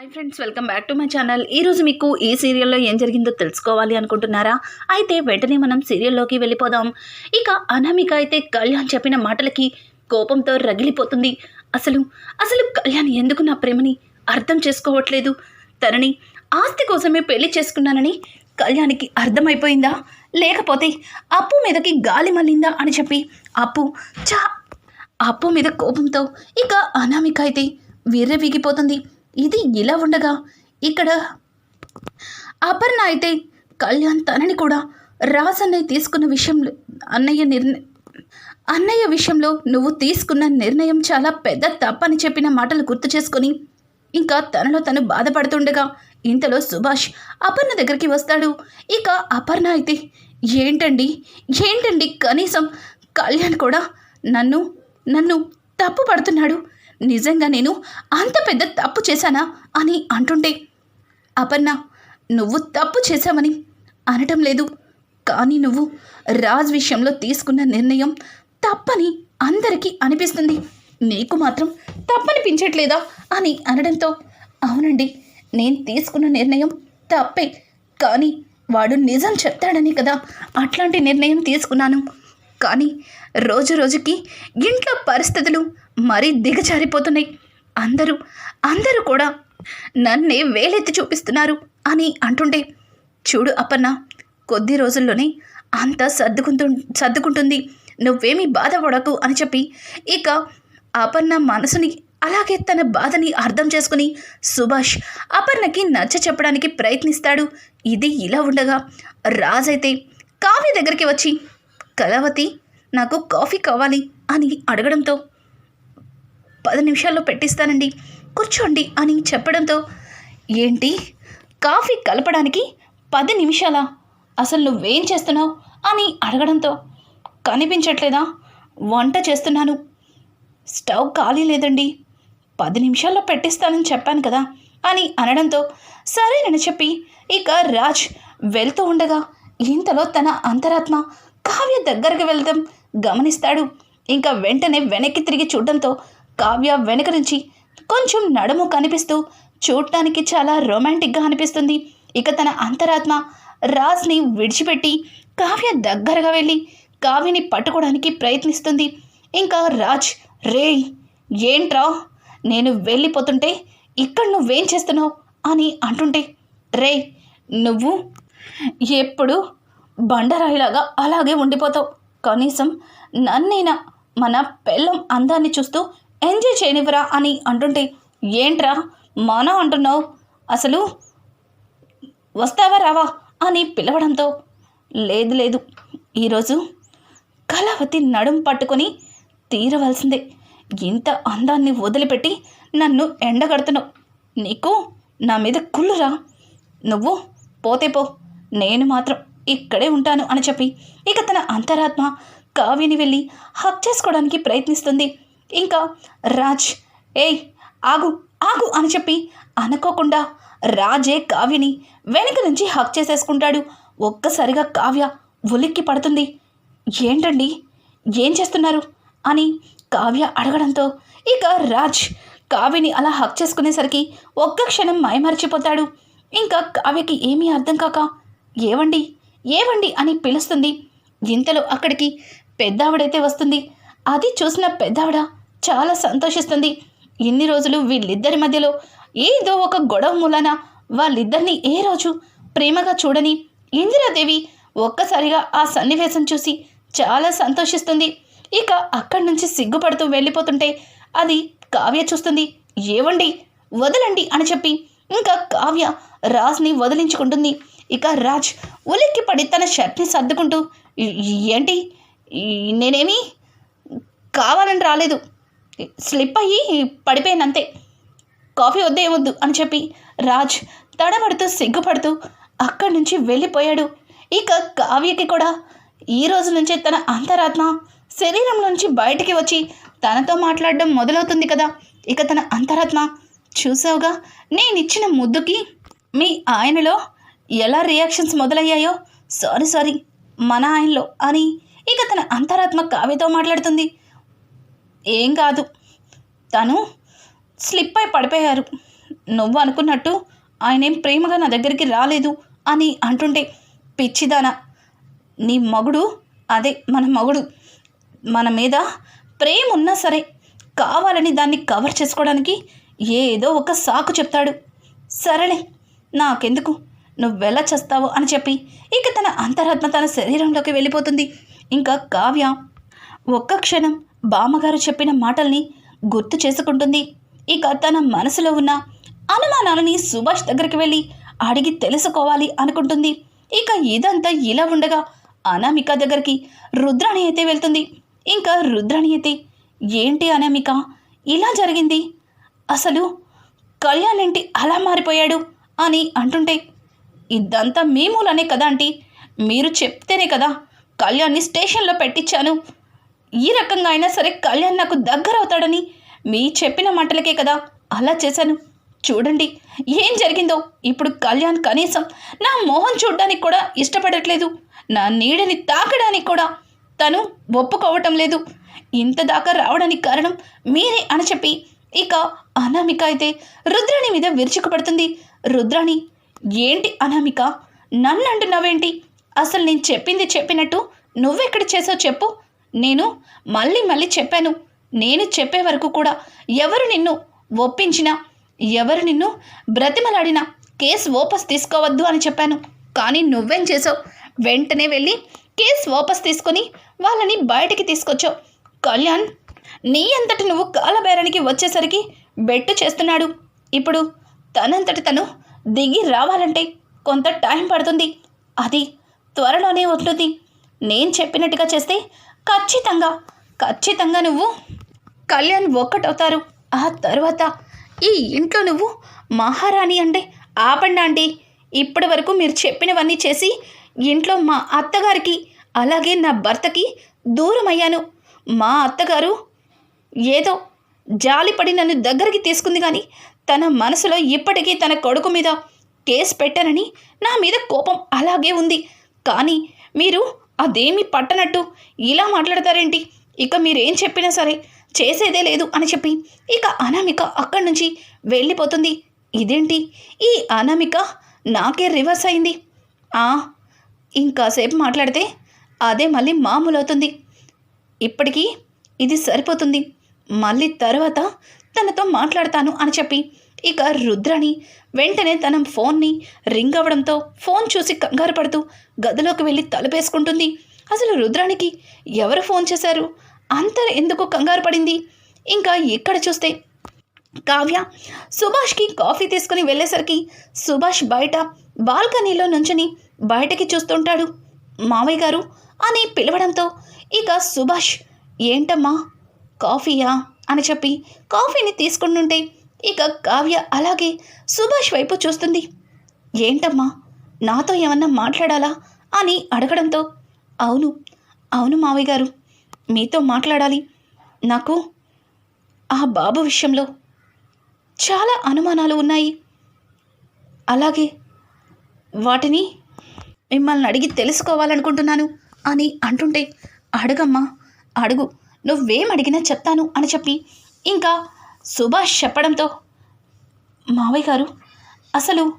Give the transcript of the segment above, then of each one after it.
Hi friends welcome back to my channel ఈరోజు మీకు ఈ సీరియల్లో ఏం జరిగిందో తెలుసుకోవాలి అనుకుంటున్నారా? అయితే వెంటనే మనం సీరియల్లోకి వెళ్ళిపోదాం. ఇక అనామిక అయితే కళ్యాణ్ చెప్పిన మాటలకి కోపంతో రగిలిపోతుంది. అసలు అసలు కళ్యాణ్ ఎందుకు నా ప్రేమని అర్థం చేసుకోవట్లేదు? తనని ఆస్తి కోసమే పెళ్ళి చేసుకున్నానని కళ్యాణ్కి అర్థమైపోయిందా? లేకపోతే అప్పు మీదకి గాలి మళ్ళిందా అని చెప్పి అప్పు చా అప్పు మీద కోపంతో ఇక అనామిక అయితే విర్రవీగిపోతుంది. ఇది ఇలా ఉండగా ఇక్కడ అపర్ణ అయితే కళ్యాణ్ తనని కూడా రాజన్నయ్య తీసుకున్న విషయంలో అన్నయ్య నిర్ణ అన్నయ్య విషయంలో నువ్వు తీసుకున్న నిర్ణయం చాలా పెద్ద తప్పని చెప్పిన మాటలు గుర్తు చేసుకొని ఇంకా తనలో తను బాధపడుతుండగా ఇంతలో సుభాష్ అపర్ణ దగ్గరికి వస్తాడు. ఇక అపర్ణ అయితే ఏంటండి? ఏంటండి? కనీసం కళ్యాణ్ కూడా నన్ను నన్ను తప్పు పడుతున్నాడు. నిజంగా నేను అంత పెద్ద తప్పు చేశానా అని అంటుంటే అపర్ణ నువ్వు తప్పు చేశావని అనటం లేదు. కానీ నువ్వు రాజ్ విషయంలో తీసుకున్న నిర్ణయం తప్పని అందరికీ అనిపిస్తుంది. నీకు మాత్రం తప్పనిపించట్లేదా? అని అనడంతో అవునండి నేను తీసుకున్న నిర్ణయం తప్పే. కానీ వాడు నిజం చెప్తాడని కదా. అట్లాంటి నిర్ణయం తీసుకున్నాను. కానీ రోజు రోజుకి ఇంట్లో పరిస్థితులు మరీ దిగజారిపోతున్నాయి. అందరూ అందరూ కూడా నన్నే వేలెత్తి చూపిస్తున్నారు అని అంటుంటే చూడు అప్పన్న కొద్ది రోజుల్లోనే అంతా సర్దుకుంటు సర్దుకుంటుంది. నువ్వేమీ బాధపడకు అని చెప్పి ఇక అపర్ణ మనసుని అలాగే తన బాధని అర్థం చేసుకుని సుభాష్ అపర్ణకి నచ్చ చెప్పడానికి ప్రయత్నిస్తాడు. ఇది ఇలా ఉండగా రాజైతే కావ్య దగ్గరికి వచ్చి కళావతి నాకు కాఫీ కావాలి అని అడగడంతో పది నిమిషాల్లో పెట్టిస్తానండి కూర్చోండి అని చెప్పడంతో ఏంటి? కాఫీ కలపడానికి పది నిమిషాలా? అసలు నువ్వేం చేస్తున్నావు? అని అడగడంతో కనిపించట్లేదా? వంట చేస్తున్నాను. స్టవ్ ఖాళీ లేదండి. పది నిమిషాల్లో పెట్టిస్తానని చెప్పాను కదా? అని అనడంతో సరేనని చెప్పి ఇక రాజ్ వెళ్తూ ఉండగా ఇంతలో తన అంతరాత్మ కావ్య దగ్గరకు వెళ్దాం గమనిస్తాడు. ఇంకా వెంటనే వెనక్కి తిరిగి చూడడంతో కావ్య వెనక నుంచి కొంచెం నడుము కనిపిస్తూ చూడటానికి చాలా రొమాంటిక్గా అనిపిస్తుంది. ఇక తన అంతరాత్మ రాజ్ని విడిచిపెట్టి కావ్య దగ్గరగా వెళ్ళి కావ్యని పట్టుకోవడానికి ప్రయత్నిస్తుంది. ఇంకా రాజ్ రే ఏంట్రా? నేను వెళ్ళిపోతుంటే ఇక్కడ నువ్వేం చేస్తున్నావు? అని అంటుంటే రే నువ్వు ఎప్పుడు బండరాయిలాగా అలాగే ఉండిపోతావు. కనీసం నన్నైనా మన పెళ్ళం అందాన్ని చూస్తూ ఎంజాయ్ చేయనివ్వరా అని అంటుంటే ఏంట్రా? మన అంటున్నావు? అసలు వస్తావా రావా? అని పిలవడంతో లేదు లేదు. ఈరోజు కళావతి నడుం పట్టుకొని తీరవలసిందే. ఇంత అందాన్ని వదిలిపెట్టి నన్ను ఎండగడుతున్నావు. నీకు నా మీద కుళ్ళురా. నువ్వు పోతే పో. నేను మాత్రం ఇక్కడే ఉంటాను అని చెప్పి ఇక తన అంతరాత్మ కావ్యని వెళ్ళి హక్ చేసుకోవడానికి ప్రయత్నిస్తుంది. ఇంకా రాజ్ ఏయ్ ఆగు ఆగు అని చెప్పి అనుకోకుండా రాజే కావ్యని వెనుక నుంచి హక్ చేసేసుకుంటాడు. ఒక్కసారిగా కావ్య ఉలిక్కి పడుతుంది. ఏంటండి? ఏం చేస్తున్నారు? అని కావ్య అడగడంతో ఇక రాజ్ కావ్యని అలా హక్ చేసుకునేసరికి ఒక్క క్షణం మైమరిచిపోతాడు. ఇంకా కావ్యకి ఏమీ అర్థం కాక ఏవండి? ఏవండి అని పిలుస్తుంది. ఇంతలో అక్కడికి పెద్దావిడైతే వస్తుంది. అది చూసిన పెద్దావిడ చాలా సంతోషిస్తుంది. ఇన్ని రోజులు వీళ్ళిద్దరి మధ్యలో ఏదో ఒక గొడవ మూలన వాళ్ళిద్దరిని ఏ రోజు ప్రేమగా చూడని ఇందిరాదేవి ఒక్కసారిగా ఆ సన్నివేశం చూసి చాలా సంతోషిస్తుంది. ఇక అక్కడి నుంచి సిగ్గుపడుతూ వెళ్ళిపోతుంటే అది కావ్య చూస్తుంది. ఏవండి వదలండి అని చెప్పి ఇంకా కావ్య రాజ్ని వదిలించుకుంటుంది. ఇక రాజ్ ఉలిక్కి పడి తన షర్ట్ని సర్దుకుంటూ ఏంటి? నేనేమి కావాలని రాలేదు. స్లిప్ అయ్యి పడిపోయానంతే. కాఫీ వద్దు ఏమొద్దు అని చెప్పి రాజ్ తడబడుతూ సిగ్గుపడుతూ అక్కడి నుంచి వెళ్ళిపోయాడు. ఇక కావ్యకి కూడా ఈ రోజు నుంచే తన అంతరాత్మ శరీరం నుంచి బయటికి వచ్చి తనతో మాట్లాడడం మొదలవుతుంది కదా. ఇక తన అంతరాత్మ చూసావుగా నేనిచ్చిన ముద్దుకి మీ ఆయనలో ఎలా రియాక్షన్స్ మొదలయ్యాయో? సారీ సారీ మన ఆయనలో అని ఇక తన అంతరాత్మ కావ్యతో మాట్లాడుతుంది. ఏం కాదు తను స్లిప్ అయి పడిపోయారు. నువ్వు అనుకున్నట్టు ఆయనేం ప్రేమగా నా దగ్గరికి రాలేదు అని అంటుంటే పిచ్చిదానా నీ మగుడు అదే మన మగుడు. మన మీద ప్రేమ ఉన్నా సరే కావాలని దాన్ని కవర్ చేసుకోవడానికి ఏదో ఒక సాకు చెప్తాడు. సరేలే నాకెందుకు? నువ్వెలా చేస్తావు అని చెప్పి ఇక తన అంతరాత్మ తన శరీరంలోకి వెళ్ళిపోతుంది. ఇంకా కావ్య ఒక్క క్షణం బామ్మగారు చెప్పిన మాటల్ని గుర్తు చేసుకుంటుంది. ఇక తన మనసులో ఉన్న అనుమానాలని సుభాష్ దగ్గరికి వెళ్ళి అడిగి తెలుసుకోవాలి అనుకుంటుంది. ఇక ఇదంతా ఇలా ఉండగా అనామిక దగ్గరికి రుద్రాణి అయితే వెళ్తుంది. ఇంకా రుద్రాణి అయితే ఏంటి అనామిక? ఇలా జరిగింది? అసలు కళ్యాణ్ ఏంటి అలా మారిపోయాడు? అని అంటుంటే ఇదంతా మీ మూలనే కదా ఆంటీ? మీరు చెప్తేనే కదా కళ్యాణ్ని స్టేషన్లో పెట్టించాను ఈ రకంగా అయినా సరే కళ్యాణ్ నాకు దగ్గర అవుతాడని మీ చెప్పిన మాటలకే కదా అలా చేశాను. చూడండి ఏం జరిగిందో? ఇప్పుడు కళ్యాణ్ కనీసం నా మోహన్ చూడడానికి కూడా ఇష్టపడట్లేదు. నా నీడని తాకడానికి కూడా తను ఒప్పుకోవటం లేదు. ఇంత దాకా రావడానికి కారణం మీరే అని చెప్పి ఇక అనామిక అయితే రుద్రాణి మీద విరుచుకుపడుతుంది. రుద్రాణి ఏంటి అనామిక? నన్ను అంటున్నావేంటి? అసలు నేను చెప్పింది చెప్పినట్టు నువ్వెక్కడ చేసావు చెప్పు. నేను మళ్ళీ మళ్ళీ చెప్పాను. నేను చెప్పే వరకు కూడా ఎవరు నిన్ను ఒప్పించినా ఎవరు నిన్ను బ్రతిమలాడినా కేసు వాపస్ తీసుకోవద్దు అని చెప్పాను. కానీ నువ్వేం చేసావు వెంటనే వెళ్ళి కేసు వాపస్ తీసుకొని వాళ్ళని బయటికి తీసుకొచ్చావు. కళ్యాణ్ నీ అంతటి నువ్వు కాలబేరానికి వచ్చేసరికి బెట్టు చేస్తున్నాడు. ఇప్పుడు తనంతటి తను దిగి రావాలంటే కొంత టైం పడుతుంది. అది త్వరలోనే వదులుతుంది నేను చెప్పినట్టుగా చేస్తే ఖచ్చితంగా ఖచ్చితంగా నువ్వు కళ్యాణ్ ఒక్కటవుతారు. ఆ తర్వాత ఈ ఇంట్లో నువ్వు మహారాణి అంటే ఆపండి ఆంటీ ఇప్పటి వరకు మీరు చెప్పినవన్నీ చేసి ఇంట్లో మా అత్తగారికి అలాగే నా భర్తకి దూరం అయ్యాను. మా అత్తగారు ఏదో జాలిపడి నన్ను దగ్గరికి తీసుకుంది కానీ తన మనసులో ఇప్పటికీ తన కొడుకు మీద కేసు పెట్టానని నా మీద కోపం అలాగే ఉంది. కానీ మీరు అదేమీ పట్టనట్టు ఇలా మాట్లాడతారేంటి? ఇక మీరేం చెప్పినా సరే చేసేదే లేదు అని చెప్పి ఇక అనామిక అక్కడి నుంచి వెళ్ళిపోతుంది. ఇదేంటి? ఈ అనామిక నాకే రివర్స్ అయింది. ఆ ఇంకాసేపు మాట్లాడితే అదే మళ్ళీ మామూలు అవుతుంది ఇప్పటికీ ఇది సరిపోతుంది. మళ్ళీ తర్వాత తనతో మాట్లాడతాను అని చెప్పి ఇక రుద్రని వెంటనే తన ఫోన్ని రింగ్ అవ్వడంతో ఫోన్ చూసి కంగారు పడుతూ గదిలోకి వెళ్ళి తలుపేసుకుంటుంది. అసలు రుద్రానికి ఎవరు ఫోన్ చేశారు? అంత ఎందుకు కంగారు పడింది? ఇంకా ఇక్కడ చూస్తే? కావ్య సుభాష్కి కాఫీ తీసుకుని వెళ్ళేసరికి సుభాష్ బయట బాల్కనీలో నుంచుని బయటకి చూస్తుంటాడు. మావయ్య గారు అని పిలవడంతో ఇక సుభాష్ ఏంటమ్మా? కాఫీయా? అని చెప్పి కాఫీని తీసుకుంటుంటే ఇక కావ్య అలాగే సుభాష్ వైపు చూస్తుంది. ఏంటమ్మా నాతో ఏమన్నా మాట్లాడాలా? అని అడగడంతో అవును అవును మావయ్య గారు మీతో మాట్లాడాలి. నాకు ఆ బాబు విషయంలో చాలా అనుమానాలు ఉన్నాయి. అలాగే వాటిని మిమ్మల్ని అడిగి తెలుసుకోవాలనుకుంటున్నాను అని అంటుంటే అడగమ్మా అడుగు నువ్వేం అడిగినా చెప్తాను అని చెప్పి ఇంకా సుభాష్ చెప్పడంతో మావయ్య గారు అసలు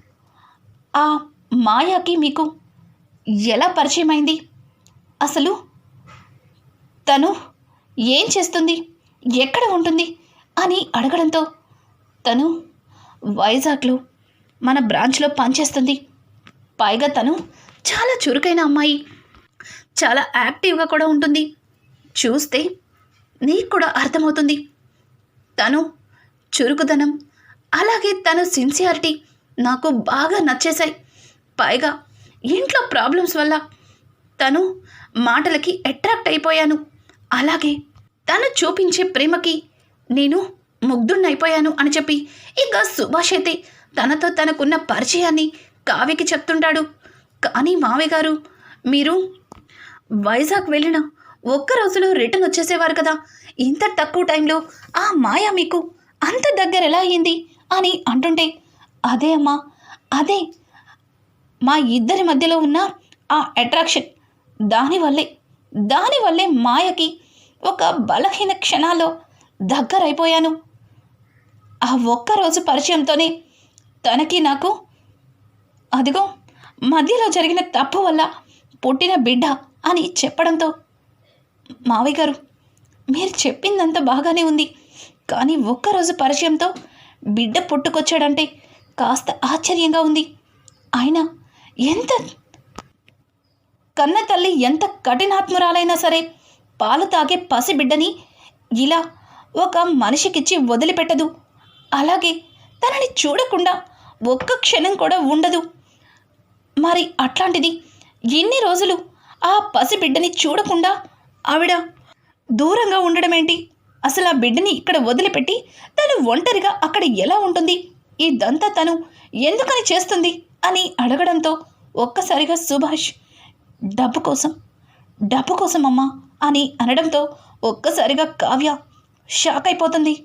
ఆ మాయాకి మీకు ఎలా పరిచయం అయింది అసలు తను ఏం చేస్తుంది? ఎక్కడ ఉంటుంది? అని అడగడంతో తను వైజాగ్లో మన బ్రాంచ్లో పనిచేస్తుంది. పైగా తను చాలా చురుకైన అమ్మాయి. చాలా యాక్టివ్గా కూడా ఉంటుంది. చూస్తే నీకు కూడా అర్థమవుతుంది. తను చురుకుదనం అలాగే తను సిన్సియారిటీ నాకు బాగా నచ్చేశాయి. పైగా ఇంట్లో ప్రాబ్లమ్స్ వల్ల తను మాటలకి అట్రాక్ట్ అయిపోయాను. అలాగే తను చూపించే ప్రేమకి నేను ముగ్ధుణ్ణైపోయాను అని చెప్పి ఇక సుభాష్ అయితే తనతో తనకున్న పరిచయాన్ని కావ్యకి చెప్తుంటాడు. కానీ మావయ్య గారు మీరు వైజాగ్ వెళ్ళిన ఒక్క రోజులో రిటర్న్ వచ్చేసేవారు కదా. ఇంత తక్కువ టైంలో ఆ మాయ మీకు అంత దగ్గర ఎలా అయ్యింది అని అంటుంటే అదే అమ్మా అదే. మా ఇద్దరి మధ్యలో ఉన్న ఆ అట్రాక్షన్ దానివల్లే దానివల్లే మాయకి ఒక బలహీన క్షణాల్లో దగ్గరైపోయాను ఆ ఒక్కరోజు పరిచయంతోనే తనకి నాకు అదిగో మధ్యలో జరిగిన తప్పు వల్ల పుట్టిన బిడ్డ అని చెప్పడంతో మావి గారు మీరు చెప్పిందంతా బాగానే ఉంది. కానీ ఒక్కరోజు పరిచయంతో బిడ్డ పుట్టుకొచ్చాడంటే కాస్త ఆశ్చర్యంగా ఉంది. అయినా ఎంత కన్న తల్లి ఎంత కఠినాత్మురాలైనా సరే పాలు తాగే పసిబిడ్డని ఇలా ఒక మనిషికిచ్చి వదిలిపెట్టదు. అలాగే తనని చూడకుండా ఒక్క క్షణం కూడా ఉండదు. మరి అట్లాంటిది ఎన్ని రోజులు ఆ పసిబిడ్డని చూడకుండా ఆవిడ దూరంగా ఉండడం ఏంటి అసలు ఆ బిడ్డని ఇక్కడ వదిలిపెట్టి తను ఒంటరిగా అక్కడ ఎలా ఉంటుంది? ఇదంతా తను ఎందుకని చేస్తుంది? అని అడగడంతో ఒక్కసారిగా సుభాష్ డబ్బు కోసం డబ్బు కోసం అమ్మా అని అనడంతో ఒక్కసారిగా కావ్య షాక్ అయిపోతుంది.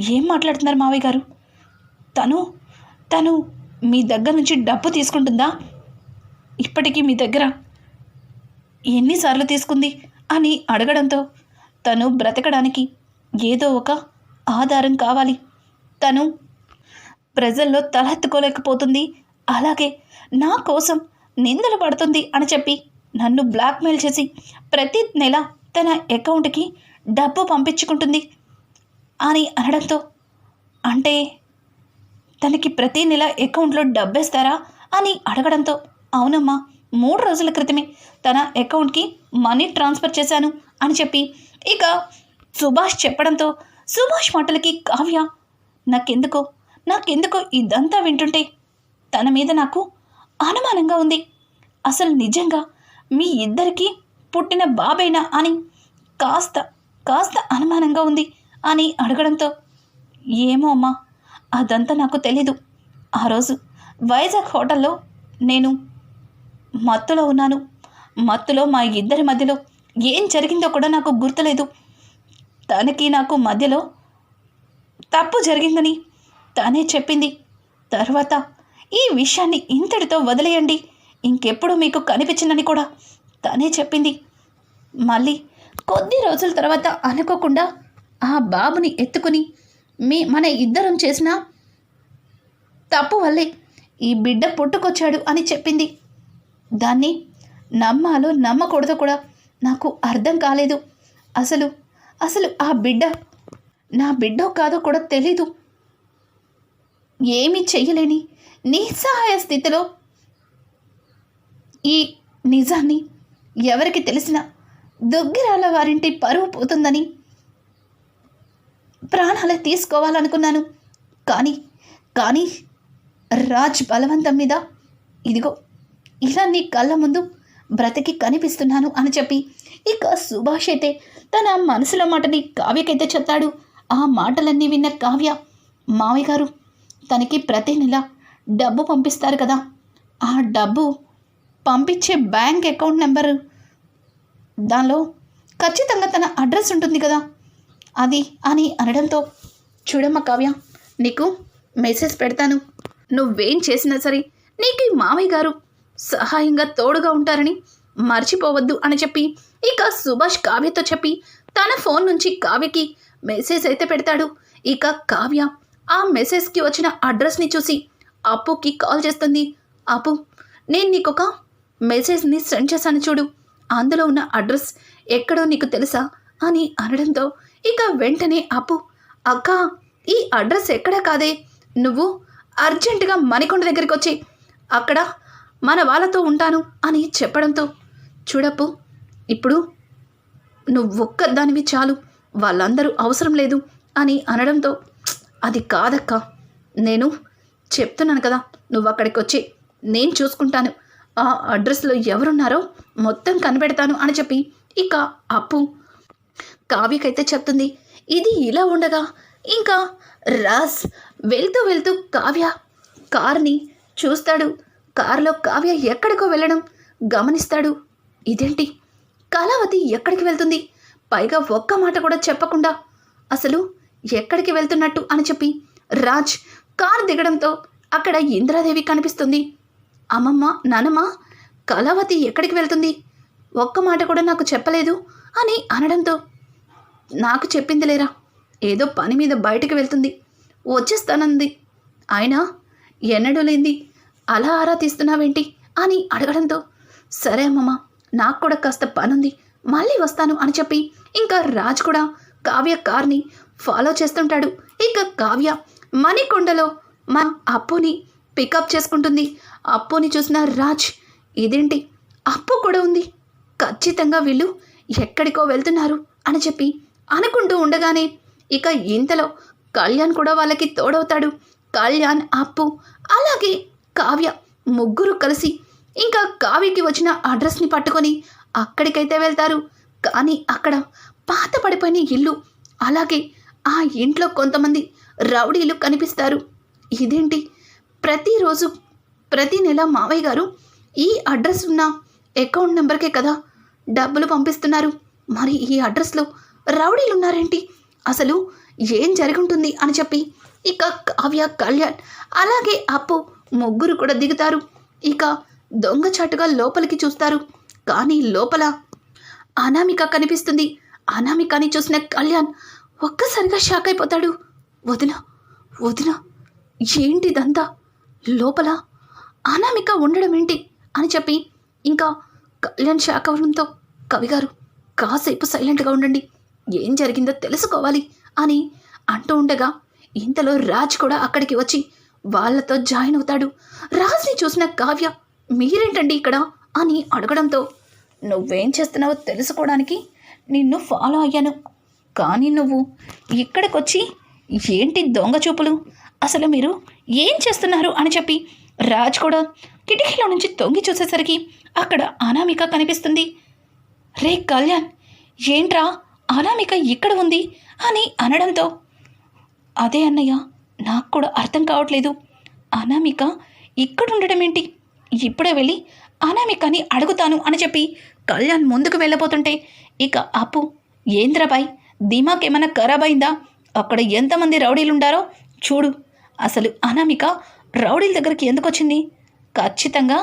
ఏం మాట్లాడుతున్నారు మావయ్య గారు? తను తను మీ దగ్గర నుంచి డబ్బు తీసుకుంటుందా? ఇప్పటికీ మీ దగ్గర ఎన్నిసార్లు తీసుకుంది? అని అడగడంతో తను బ్రతకడానికి ఏదో ఒక ఆధారం కావాలి. తను ప్రజల్లో తలెత్తుకోలేకపోతుంది అలాగే నా కోసం నిందలు పడుతుంది అని చెప్పి నన్ను బ్లాక్మెయిల్ చేసి ప్రతి నెల తన అకౌంట్కి డబ్బు పంపించుకుంటుంది. అని అనడంతో అంటే తనకి ప్రతి నెల అకౌంట్లో డబ్బేస్తారా అని అడగడంతో అవునమ్మా మూడు రోజుల క్రితమే తన అకౌంట్కి మనీ ట్రాన్స్ఫర్ చేశాను అని చెప్పి ఇక సుభాష్ చెప్పడంతో సుభాష్ మాటలకి కావ్య నాకెందుకో నాకెందుకో ఇదంతా వింటుంటే తన మీద నాకు అనుమానంగా ఉంది. అసలు నిజంగా మీ ఇద్దరికి పుట్టిన బాబేనా అని కాస్త కాస్త అనుమానంగా ఉంది అని అడగడంతో ఏమో అమ్మా అదంతా నాకు తెలీదు. ఆ రోజు వైజాగ్ హోటల్లో నేను మత్తులో ఉన్నాను. మత్తులో మా ఇద్దరి మధ్యలో ఏం జరిగిందో కూడా నాకు గుర్తులేదు. తనకి నాకు మధ్యలో తప్పు జరిగిందని తనే చెప్పింది. తర్వాత ఈ విషయాన్ని ఇంతటితో వదిలేయండి. ఇంకెప్పుడు మీకు కనిపించిందని కూడా తనే చెప్పింది. మళ్ళీ కొద్ది రోజుల తర్వాత అనుకోకుండా ఆ బాబుని ఎత్తుకుని మీ మన ఇద్దరం చేసిన తప్పు వల్లే ఈ బిడ్డ పుట్టుకొచ్చాడు అని చెప్పింది. దాన్ని నమ్మాలో నమ్మకూడదు కూడా నాకు అర్థం కాలేదు. అసలు అసలు ఆ బిడ్డ నా బిడ్డో కాదో కూడా తెలీదు. ఏమీ చెయ్యలేని నిస్సహాయ స్థితిలో ఈ నిజాన్ని ఎవరికి తెలిసినా దుగ్గిరాల వారింటి పరువు పోతుందని ప్రాణాలే తీసుకోవాలనుకున్నాను. కానీ కానీ రాజ్ బలవంతం మీద ఇదిగో ఇలా నీ కళ్ళ ముందు బ్రతికి కనిపిస్తున్నాను అని చెప్పి ఇక సుభాష్ అయితే తన మనసులో మాటని కావ్యకైతే చెప్తాడు. ఆ మాటలన్నీ విన్న కావ్య మావయ్య గారు తనకి ప్రతి నెల డబ్బు పంపిస్తారు కదా. ఆ డబ్బు పంపించే బ్యాంక్ అకౌంట్ నెంబరు. దానిలో ఖచ్చితంగా తన అడ్రస్ ఉంటుంది కదా. అది అని అనడంతో చూడమ్మ కావ్య నీకు మెసేజ్ పెడతాను. నువ్వేం చేసినా సరే నీకు ఈ మావయ్య గారు సహాయంగా తోడుగా ఉంటారని మర్చిపోవద్దు అని చెప్పి ఇక సుభాష్ కావ్యతో చెప్పి తన ఫోన్ నుంచి కావ్యకి మెసేజ్ అయితే పెడతాడు. ఇక కావ్య ఆ మెసేజ్కి వచ్చిన అడ్రస్ని చూసి అప్పుకి కాల్ చేస్తుంది. అప్పు నేను నీకు ఒక మెసేజ్ని సెండ్ చేశాను చూడు. అందులో ఉన్న అడ్రస్ ఎక్కడో నీకు తెలుసా? అని అనడంతో ఇక వెంటనే అప్పు అక్క ఈ అడ్రస్ ఎక్కడా కాదే? నువ్వు అర్జెంటుగా మణికొండ దగ్గరికి వచ్చి అక్కడ మన వాళ్ళతో ఉంటాను అని చెప్పడంతో చూడప్పు ఇప్పుడు నువ్వు ఒక్కదానివి చాలు వాళ్ళందరూ అవసరం లేదు అని అనడంతో అది కాదక్క నేను చెప్తున్నాను కదా నువ్వు అక్కడికి వచ్చి నేను చూసుకుంటాను. ఆ అడ్రస్లో ఎవరున్నారో మొత్తం కనిపెడతాను అని చెప్పి ఇక అప్పు కావ్యకైతే చెప్తుంది. ఇది ఇలా ఉండగా ఇంకా రాజ్ వెళ్తూ వెళ్తూ కావ్య కార్ని చూస్తాడు. కారులో కావ్య ఎక్కడికో వెళ్ళడం గమనిస్తాడు. ఇదేంటి? కళావతి ఎక్కడికి వెళ్తుంది? పైగా ఒక్క మాట కూడా చెప్పకుండా అసలు ఎక్కడికి వెళ్తున్నట్టు అని చెప్పి రాజ్ కారు దిగడంతో అక్కడ ఇంద్రాదేవి కనిపిస్తుంది. అమ్మమ్మ నానమ్మ కళావతి ఎక్కడికి వెళ్తుంది? ఒక్క మాట కూడా నాకు చెప్పలేదు అని అనడంతో నాకు చెప్పింది లేరా? ఏదో పని మీద బయటికి వెళ్తుంది. వచ్చేస్తానంది. అయినా ఎన్నడూ లేంది అలా ఆరా తీస్తున్నావేంటి అని అడగడంతో సరే అమ్మమ్మ నాకు కూడా కాస్త పనుంది మళ్ళీ వస్తాను అని చెప్పి ఇంకా రాజ్ కూడా కావ్య కార్ని ఫాలో చేస్తుంటాడు. ఇక కావ్య మణికొండలో మా అప్పుని పికప్ చేసుకుంటుంది. అప్పుని చూసిన రాజ్ ఇదేంటి? అప్పు కూడా ఉంది. ఖచ్చితంగా వీళ్ళు ఎక్కడికో వెళ్తున్నారు అని చెప్పి అనుకుంటూ ఉండగానే ఇక ఇంతలో కళ్యాణ్ కూడా వాళ్ళకి తోడవుతాడు. కళ్యాణ్ అప్పు అలాగే కావ్య ముగ్గురు కలిసి ఇంకా కావ్యకి వచ్చిన అడ్రస్ని పట్టుకొని అక్కడికైతే వెళ్తారు. కానీ అక్కడ పాత పడిపోయిన ఇల్లు అలాగే ఆ ఇంట్లో కొంతమంది రౌడీలు కనిపిస్తారు. ఇదేంటి? ప్రతిరోజు ప్రతి నెల మావయ్య గారు ఈ అడ్రస్ ఉన్న అకౌంట్ నెంబర్కే కదా డబ్బులు పంపిస్తున్నారు. మరి ఈ అడ్రస్లో రౌడీలు ఉన్నారేంటి అసలు ఏం జరుగుంటుంది అని చెప్పి ఇక కావ్య కళ్యాణ్ అలాగే అప్పు ముగ్గురు కూడా దిగుతారు. ఇక దొంగచాటుగా లోపలికి చూస్తారు. కానీ లోపల అనామిక కనిపిస్తుంది. అనామికని చూసిన కళ్యాణ్ ఒక్కసారిగా షాక్ అయిపోతాడు. వదిన వదిన ఏంటిదంతా? లోపల అనామిక ఉండడం ఏంటి అని చెప్పి ఇంకా కళ్యాణ్ షాక్ అవడంతో కవిగారు కాసేపు సైలెంట్గా ఉండండి. ఏం జరిగిందో తెలుసుకోవాలి అని అంటూ ఉండగా ఇంతలో రాజ్ కూడా అక్కడికి వచ్చి వాళ్ళతో జాయిన్ అవుతాడు. రాజ్ని చూసిన కావ్య మీరేంటండి ఇక్కడ? అని అడగడంతో నువ్వేం చేస్తున్నావో తెలుసుకోవడానికి నిన్ను ఫాలో అయ్యాను. కానీ నువ్వు ఇక్కడికొచ్చి ఏంటి దొంగ చూపులు? అసలు మీరు ఏం చేస్తున్నారు? అని చెప్పి రాజ్ కూడా కిటికీలో నుంచి తొంగి చూసేసరికి అక్కడ అనామిక కనిపిస్తుంది. రే కళ్యాణ్ ఏంట్రా? అనామిక ఇక్కడ ఉంది? అని అనడంతో అదే అన్నయ్య నాకు కూడా అర్థం కావట్లేదు. అనామిక ఇక్కడ ఉండడం ఏంటి? ఇప్పుడే వెళ్ళి అనామికని అడుగుతాను అని చెప్పి కళ్యాణ్ ముందుకు వెళ్ళబోతుంటే ఇక అప్పు ఏంద్రబాయ్ దిమాక్ ఏమైనా ఖరాబ్ అయిందా? అక్కడ ఎంతమంది రౌడీలుండారో చూడు. అసలు అనామిక రౌడీల దగ్గరికి ఎందుకు వచ్చింది? ఖచ్చితంగా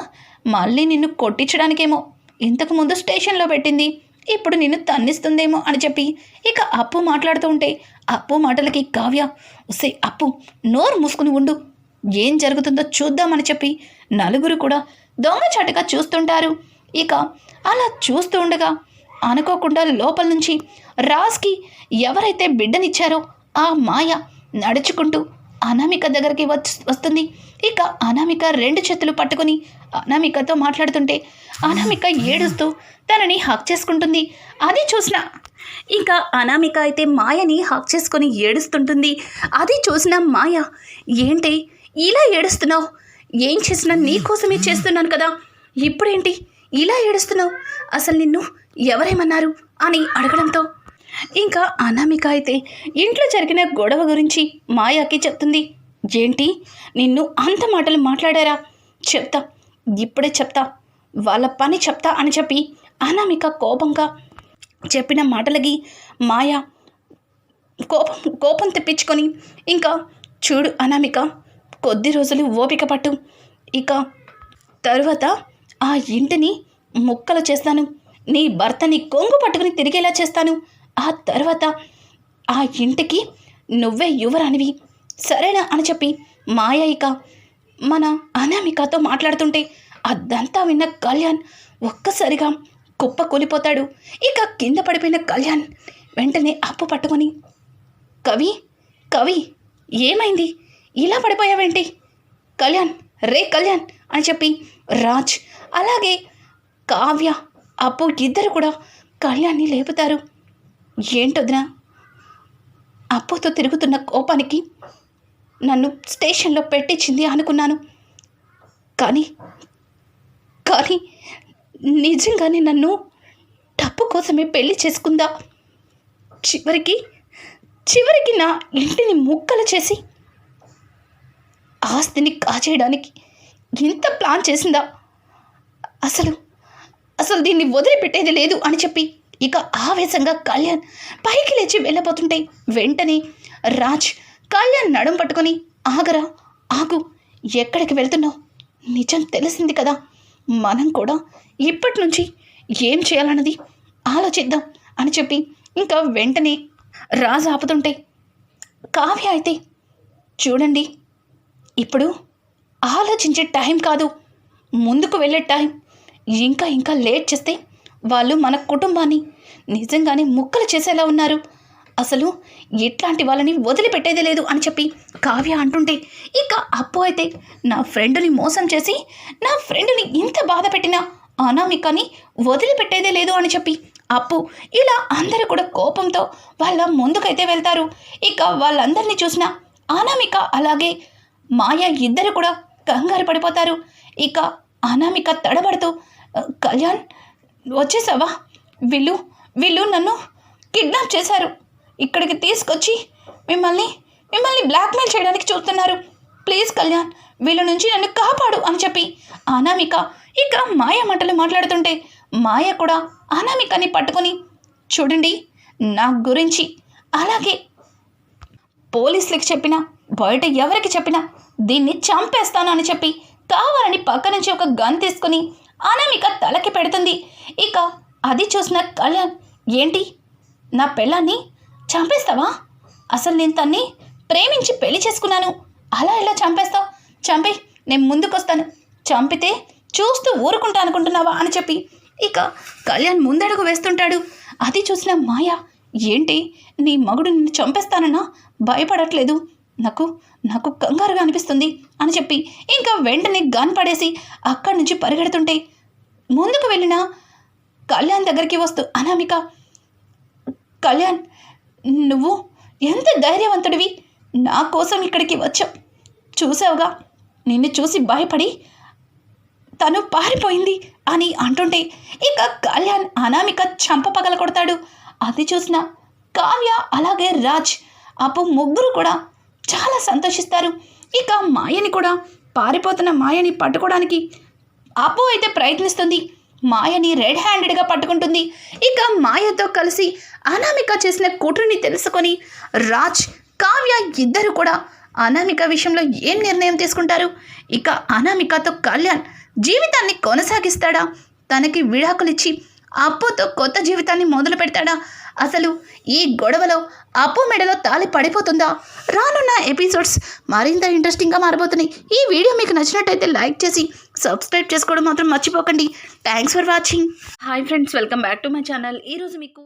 మళ్ళీ నిన్ను కొట్టించడానికేమో ఇంతకు ముందు స్టేషన్లో పెట్టింది ఇప్పుడు నిన్ను తన్నిస్తుందేమో అని చెప్పి ఇక అప్పు మాట్లాడుతూ ఉంటే అప్పు మాటలకి కావ్య వస్తే అప్పు నోరు మూసుకుని ఉండు. ఏం జరుగుతుందో చూద్దామని చెప్పి నలుగురు కూడా దొంగచాటుగా చూస్తుంటారు. ఇక అలా చూస్తూ ఉండగా అనుకోకుండా లోపల నుంచి రాజ్కి ఎవరైతే బిడ్డనిచ్చారో ఆ మాయ నడుచుకుంటూ అనామిక దగ్గరికి వస్తుంది. ఇక అనామిక రెండు చేతులు పట్టుకొని అనామికతో మాట్లాడుతుంటే అనామిక ఏడుస్తూ తనని హక్ చేసుకుంటుంది. అది చూసిన ఇంకా అనామిక అయితే మాయని హక్ చేసుకొని ఏడుస్తుంటుంది. అది చూసిన మాయ ఏంటి ఇలా ఏడుస్తున్నావు? ఏం చేసినా నీకోసమే చేస్తున్నాను కదా. ఇప్పుడేంటి ఇలా ఏడుస్తున్నావు? అసలు నిన్ను ఎవరేమన్నారు? అని అడగడంతో ఇంకా అనామిక అయితే ఇంట్లో జరిగిన గొడవ గురించి మాయాకి చెప్తుంది. ఏంటి? నిన్ను అంత మాటలు మాట్లాడారా? చెప్తా. ఇప్పుడే చెప్తా. వాళ్ళ పని చెప్తా అని చెప్పి అనామిక కోపంగా చెప్పిన మాటలకి మాయ కోపం కోపం తెప్పించుకొని ఇంకా చూడు అనామిక కొద్ది రోజులు ఓపిక పట్టు. ఇక తరువాత ఆ ఇంటిని ముక్కలు చేస్తాను. నీ భర్తని కొంగు పట్టుకుని తిరిగేలా చేస్తాను. ఆ తర్వాత ఆ ఇంటికి నువ్వే యువరానివి సరేనా? అని చెప్పి మాయ ఇక మన అనామికతో మాట్లాడుతుంటే అదంతా విన్న కళ్యాణ్ ఒక్కసారిగా కుప్ప కూలిపోతాడు. ఇక కింద పడిపోయిన కళ్యాణ్ వెంటనే అప్పు పట్టుకొని కవి కవి ఏమైంది? ఇలా పడిపోయావేంటి? కళ్యాణ్ రే కళ్యాణ్ అని చెప్పి రాజ్ అలాగే కావ్య అప్పు ఇద్దరు కూడా కళ్యాణ్ని లేపుతారు. ఏంటొదినా అప్పుతో తిరుగుతున్న కోపానికి నన్ను స్టేషన్లో పెట్టించింది అనుకున్నాను. కానీ కానీ నిజంగానే నన్ను డబ్బు కోసమే పెళ్ళి చేసుకుందా? చివరికి చివరికి నా ఇంటిని ముక్కలు చేసి ఆస్తిని కాచేయడానికి ఇంత ప్లాన్ చేసిందా? అసలు అసలు దీన్ని వదిలిపెట్టేది లేదు అని చెప్పి ఇక ఆవేశంగా కళ్యాణ్ పైకి లేచి వెళ్ళబోతుంటే వెంటనే రాజ్ కళ్యాణ్ నడుం పట్టుకొని ఆగరా ఆగు ఎక్కడికి వెళ్తున్నావు? నిజం తెలిసింది కదా. మనం కూడా ఇప్పటి నుంచి ఏం చేయాలన్నది ఆలోచిద్దాం అని చెప్పి ఇంకా వెంటనే రాజు ఆపుతుంటే కావ్య అయితే చూడండి ఇప్పుడు ఆలోచించే టైం కాదు. ముందుకు వెళ్ళే టైం. ఇంకా ఇంకా లేట్ చేస్తే వాళ్ళు మన కుటుంబాన్ని నిజంగానే ముక్కలు చేసేలా ఉన్నారు. అసలు ఇట్లాంటి వాళ్ళని వదిలిపెట్టేదే లేదు అని చెప్పి కావ్య అంటుంటే ఇక అప్పు అయితే నా ఫ్రెండ్ని మోసం చేసి నా ఫ్రెండ్ని ఇంత బాధ పెట్టినా అనామికని వదిలిపెట్టేదే లేదు అని చెప్పి అప్పు ఇలా అందరూ కూడా కోపంతో వాళ్ళ ముందుకైతే వెళ్తారు. ఇక వాళ్ళందరినీ చూసిన అనామిక అలాగే మాయ ఇద్దరు కూడా కంగారు పడిపోతారు. ఇక అనామిక తడబడుతూ కళ్యాణ్ వచ్చేసావా? వీళ్ళు వీళ్ళు నన్ను కిడ్నాప్ చేశారు. ఇక్కడికి తీసుకొచ్చి మిమ్మల్ని మిమ్మల్ని బ్లాక్మెయిల్ చేయడానికి చూస్తున్నారు. ప్లీజ్ కళ్యాణ్ వీళ్ళ నుంచి నన్ను కాపాడు అని చెప్పి అనామిక ఇక మాయ మాటలు మాట్లాడుతుంటే మాయ కూడా అనామికని పట్టుకొని చూడండి నా గురించి. అలాగే పోలీసులకు చెప్పినా బయట ఎవరికి చెప్పినా దీన్ని చంపేస్తాను అని చెప్పి కావాలని పక్క నుంచి ఒక గన్ తీసుకుని అనామిక తలకి పెడుతుంది. ఇక అది చూసిన కళ్యాణ్ ఏంటి? నా పెళ్ళాన్ని చంపేస్తావా? అసలు నేను తన్ని ప్రేమించి పెళ్ళి చేసుకున్నాను. అలా ఎలా చంపేస్తావు? చంపి నేను ముందుకొస్తాను. చంపితే చూస్తూ ఊరుకుంటా అనుకుంటున్నావా? అని చెప్పి ఇక కళ్యాణ్ ముందడుగు వేస్తుంటాడు. అది చూసిన మాయ ఏంటి? నీ మగుడు నిన్ను చంపేస్తానన్నా భయపడట్లేదు. నాకు నాకు కంగారుగా అనిపిస్తుంది. అని చెప్పి ఇంకా వెంటనే గన్ పడేసి అక్కడి నుంచి పరిగెడుతుంటే ముందుకు వెళ్ళిన కళ్యాణ్ దగ్గరికి వస్తూ అనామిక కళ్యాణ్ నువ్వు ఎంత ధైర్యవంతుడివి? నా కోసం ఇక్కడికి వచ్చావు. చూసావుగా? నిన్ను చూసి భయపడి తను పారిపోయింది అని అంటుంటే ఇక కళ్యాణ్ అనామిక చంప పగల కొడతాడు. అది చూసిన కావ్య అలాగే రాజ్ అప్పు ముగ్గురు కూడా చాలా సంతోషిస్తారు. ఇక మాయని కూడా పారిపోతున్న మాయని పట్టుకోవడానికి అప్పు అయితే ప్రయత్నిస్తుంది. మాయని రెడ్ హ్యాండెడ్గా పట్టుకుంటుంది. ఇక మాయతో కలిసి అనామిక చేసిన కుట్రని తెలుసుకొని రాజ్ కావ్య ఇద్దరు కూడా అనామిక విషయంలో ఏం నిర్ణయం తీసుకుంటారు? ఇక అనామికతో కళ్యాణ్ జీవితాన్ని కొనసాగిస్తాడా? తనకి విడాకులిచ్చి అప్పుతో కొత్త జీవితాన్ని మొదలు పెడతాడా? అసలు ఈ గొడవలో అప్పు మెడలో తాళి పడిపోతుందా? రానున్న ఎపిసోడ్స్ మరింత ఇంట్రెస్టింగ్గా మారబోతున్నాయి. ఈ వీడియో మీకు నచ్చినట్టయితే లైక్ చేసి సబ్స్క్రైబ్ చేసుకోవడం మాత్రం మర్చిపోకండి. Thanks for watching hi friends welcome back to my channel ఈరోజు మీకు